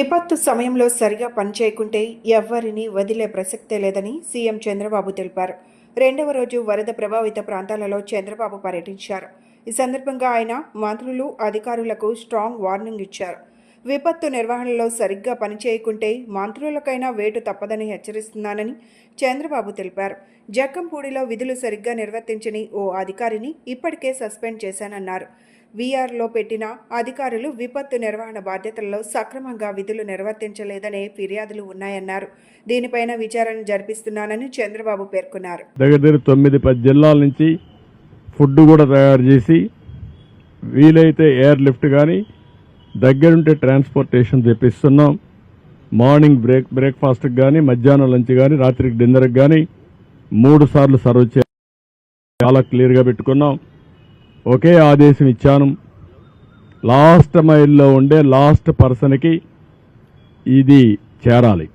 విపత్తు సమయంలో సరిగా పనిచేయకుంటే ఎవ్వరిని వదిలే ప్రసక్తే లేదని సీఎం చంద్రబాబు తెలిపారు. రెండవ రోజు వరద ప్రభావిత ప్రాంతాలలో చంద్రబాబు పర్యటించారు. ఈ సందర్భంగా ఆయన మంత్రులు అధికారులకు స్ట్రాంగ్ వార్నింగ్ ఇచ్చారు. విపత్తు నిర్వహణలో సరిగ్గా పనిచేయకుంటే మంత్రులకైనా వేటు తప్పదని హెచ్చరిస్తున్నానని చంద్రబాబు తెలిపారు. జక్కంపూడిలో విధులు సరిగ్గా నిర్వర్తించని ఓ అధికారిని ఇప్పటికే సస్పెండ్ చేశానన్నారు. వీఆర్లో పెట్టిన అధికారులు విపత్తు నిర్వహణ బాధ్యతల్లో సక్రమంగా విధులు నిర్వర్తించలేదనే ఫిర్యాదులు ఉన్నాయన్నారు. దీనిపైన విచారణ జరిపిస్తున్నానని చంద్రబాబు పేర్కొన్నారు. దగ్గర దగ్గర తొమ్మిది పది జిల్లాల నుంచి ఫుడ్ కూడా తయారు చేసి వీలైతే ఎయిర్ లిఫ్ట్ కానీ దగ్గరుంటే ట్రాన్స్పోర్టేషన్ తెప్పిస్తున్నాం. మార్నింగ్ బ్రేక్ బ్రేక్ఫాస్ట్కి కానీ మధ్యాహ్నం లంచ్ కానీ రాత్రికి డిన్నర్కి కానీ మూడు సార్లు సర్వ్ చే చాలా క్లియర్గా పెట్టుకున్నాం. ఒకే ఆదేశం ఇచ్చాను. లాస్ట్ మైల్లో ఉండే లాస్ట్ పర్సన్కి ఇది చేరాలి.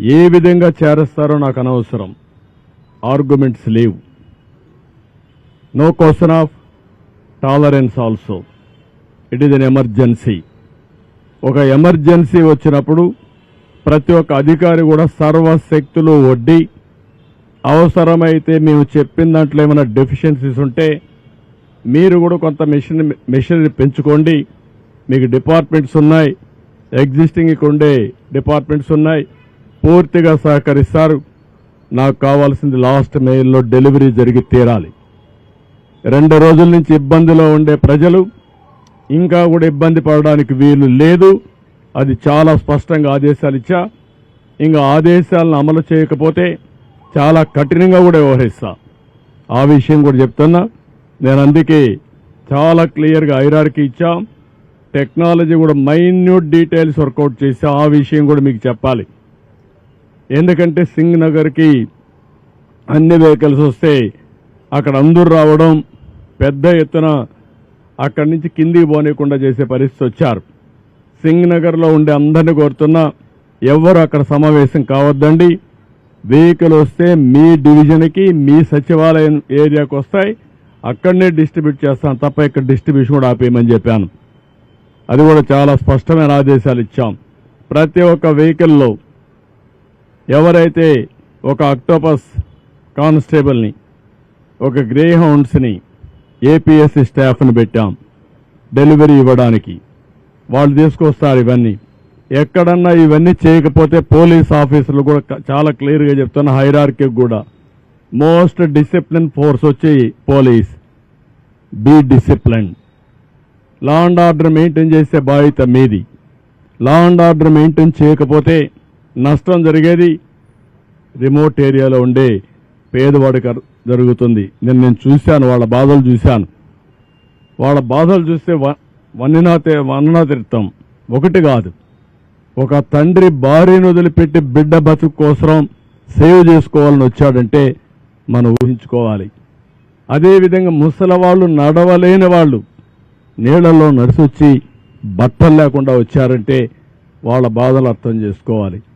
ఏ విధంగా చేరస్తారో నాకు అనవసరం. ఆర్గ్యుమెంట్స్ లేవు. No question of tolerance also. It is an emergency ఒక ఎమర్జెన్సీ వచ్చినప్పుడు ప్రతి ఒక్క అధికారి కూడా సర్వశక్తులు వడ్డీ అవసరమైతే మేము చెప్పిన దాంట్లో ఏమైనా డెఫిషియన్సీస్ ఉంటే మీరు కూడా కొంత మిషన్ మిషనరీ పెంచుకోండి. మీకు డిపార్ట్మెంట్స్ ఉన్నాయి. ఎగ్జిస్టింగ్ ఉండే డిపార్ట్మెంట్స్ ఉన్నాయి. పూర్తిగా సహకరిస్తారు. నాకు కావాల్సింది లాస్ట్ మెయిల్లో డెలివరీ జరిగి తీరాలి. రెండు రోజుల నుంచి ఇబ్బందిలో ఉండే ప్రజలు ఇంకా కూడా ఇబ్బంది పడడానికి వీలు లేదు. అది చాలా స్పష్టంగా ఆదేశాలు ఇచ్చా. ఇంకా ఆదేశాలను అమలు చేయకపోతే చాలా కఠినంగా కూడా వ్యవహరిస్తా. ఆ విషయం కూడా చెప్తున్నా. నేను అందుకే చాలా క్లియర్గా ఐరార్కి ఇచ్చా. టెక్నాలజీ కూడా మైన్యూట్ డీటెయిల్స్ వర్కౌట్ చేసి ఆ విషయం కూడా మీకు చెప్పాలి. ఎందుకంటే సింగ్ నగర్కి అన్ని వెహికల్స్ వస్తే అక్కడ అందరూ రావడం పెద్ద ఎత్తున అక్కడి నుంచి కిందికి పోనీయకుండా చేసే పరిస్థితి వచ్చారు. సింగ్ నగర్లో ఉండే అందరిని కోరుతున్నా ఎవరు అక్కడ సమావేశం కావద్దండి. వెహికల్ వస్తే మీ డివిజన్కి మీ సచివాలయం ఏరియాకి వస్తాయి. అక్కడనే డిస్ట్రిబ్యూట్ చేస్తాను తప్ప ఇక్కడ డిస్ట్రిబ్యూషన్ కూడా ఆపేయమని చెప్పాను. అది కూడా చాలా స్పష్టమైన ఆదేశాలు ఇచ్చాం. ప్రతి ఒక్క వెహికల్లో ఎవరైతే ఒక అక్టోపస్ కానిస్టేబుల్ని ఒక గ్రే హౌండ్స్ని ఏపీఎస్సీ స్టాఫ్ని పెట్టాం. డెలివరీ ఇవ్వడానికి. వాళ్ళు తీసుకొస్తారు ఇవన్నీ. ఎక్కడన్నా ఇవన్నీ చేయకపోతే పోలీస్ ఆఫీసర్లు కూడా చాలా క్లియర్గా చెప్తున్న హైరార్కి కూడా. మోస్ట్ డిసిప్లిన్ ఫోర్స్ వచ్చి police. Be discipline. Law and order maintain చేసే బాధ్యత మీది. లా అండ్ ఆర్డర్ మెయింటైన్ చేయకపోతే నష్టం జరిగేది రిమోట్ ఏరియాలో ఉండే పేదవాడికి జరుగుతుంది. నేను నేను చూశాను వాళ్ళ బాధలు చూశాను. వాళ్ళ బాధలు చూస్తే వ- వన్నినా తే- ఒకటి కాదు. ఒక తండ్రి భార్యను వదిలిపెట్టి బిడ్డ బతుకు కోసం సేవ్ చేసుకోవాలని వచ్చాడంటే మనం ఊహించుకోవాలి. అదేవిధంగా ముసలి వాళ్ళు నడవలేని వాళ్ళు నీళ్ళలో నడిచొచ్చి బట్టలు లేకుండా వచ్చారంటే వాళ్ళ బాధలు అర్థం చేసుకోవాలి.